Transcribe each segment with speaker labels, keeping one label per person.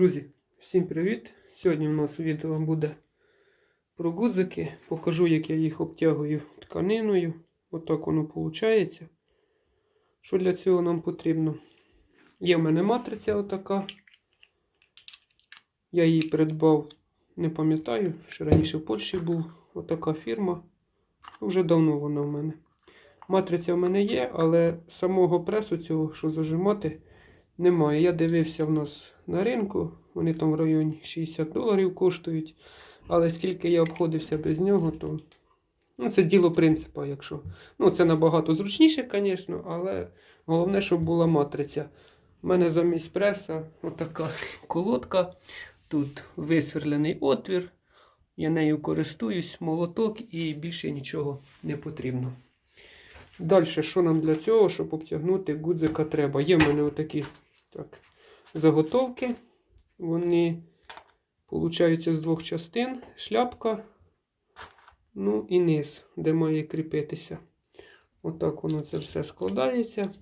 Speaker 1: Друзі, всім привіт! Сьогодні у нас відео буде про гудзики. Покажу, як я їх обтягую тканиною. Отак воно виходить. Що для цього нам потрібно? Є в мене матриця отака. Я її придбав, не пам'ятаю, що раніше в Польщі був отака фірма. Вже давно вона в мене. Матриця в мене є, але самого пресу цього, що зажимати, немає. Я дивився в нас на ринку, вони там в районі 60 доларів коштують. Але скільки я обходився без нього, то ну, це діло принципа, якщо. Ну, це набагато зручніше, звісно, але головне, щоб була матриця. У мене замість преса отака колодка. Тут висверлений отвір. Я нею користуюсь, молоток і більше нічого не потрібно. Далі, що нам для цього, щоб обтягнути гудзика треба? Є в мене отакі так, заготовки. Вони получаються з двох частин. Шляпка, ну і низ, де має кріпитися. Отак воно це все складається.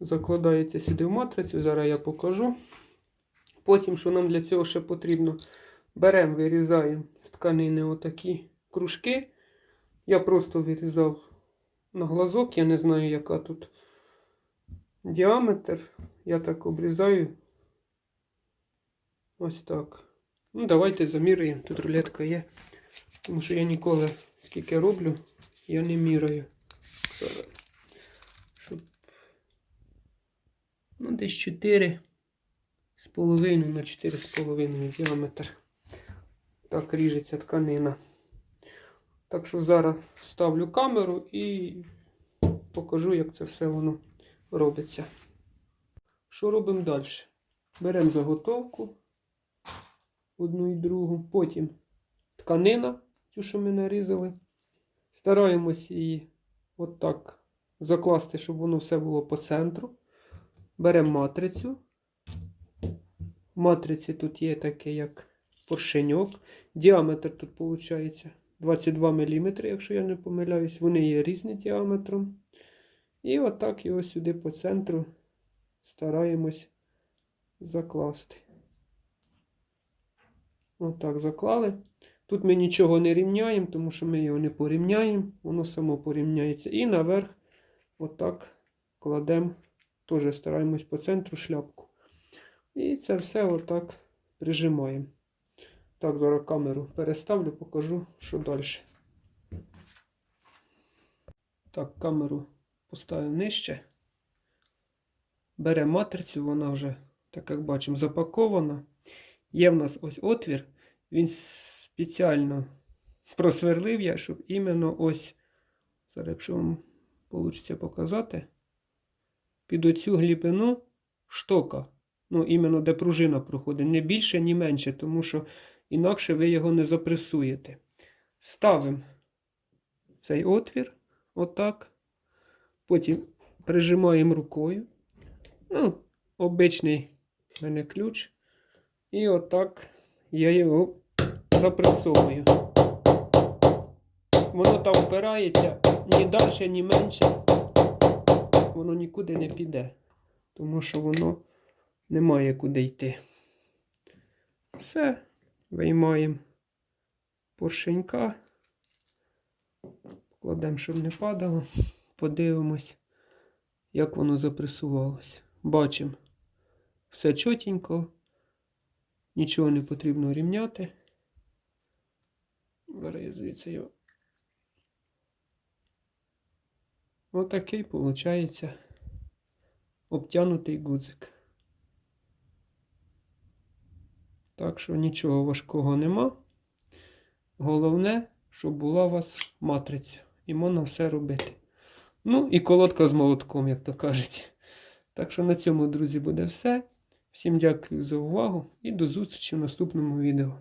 Speaker 1: Закладається сюди в матрицю, зараз я покажу. Потім, що нам для цього ще потрібно, беремо, вирізаємо з тканини отакі кружки. Я просто вирізав на глазок, я не знаю, яка тут діаметр. Я так обрізаю. Ось так. Ну, давайте заміряємо. Тут рулетка є. Тому що я ніколи, скільки роблю, я не міряю. Щоб... Ну, десь 4 з половиною на 4 з половиною діаметр. Так ріжеться тканина. Так що зараз ставлю камеру і покажу, як це все воно робиться. Що робимо далі? Беремо заготовку одну і другу, потім тканина, цю, що ми нарізали. Стараємось її отак закласти, щоб воно все було по центру. Беремо матрицю. В матриці тут є таке, як поршеньок. Діаметр тут виходить 22 мм, якщо я не помиляюсь, вони є різні діаметром. І отак його сюди по центру стараємось закласти. Отак заклали. Тут ми нічого не рівняємо, тому що ми його не порівняємо, воно само порівняється. І наверх отак кладемо, теж стараємось по центру шляпку. І це все отак прижимаємо. Так, зараз камеру переставлю, покажу, що далі. Так, камеру поставив нижче. Беремо матрицю, вона вже, так як бачимо, запакована. Є в нас ось отвір. Він спеціально просверлив я, щоб іменно ось, зараз, якщо вам вийде показати, під оцю глибину штока. Ну, іменно де пружина проходить. Не більше, ні менше, тому що інакше ви його не запресуєте. Ставимо цей отвір, отак. Потім прижимаємо рукою. Ну, обичний в мене ключ. І отак я його запресовую. Воно там впирається ні далі, ні менше. Воно нікуди не піде, тому що воно немає куди йти. Все, виймаємо поршенька, кладемо, щоб не падало. Подивимось, як воно запресувалось. Бачимо, все чотенько, нічого не потрібно рівняти. Зараз його. Отакий, виходить, обтянутий гудзик. Так що нічого важкого нема. Головне, щоб була у вас матриця. І можна все робити. Ну, і колодка з молотком, як то кажуть. Так що на цьому, друзі, буде все. Всім дякую за увагу і до зустрічі в наступному відео.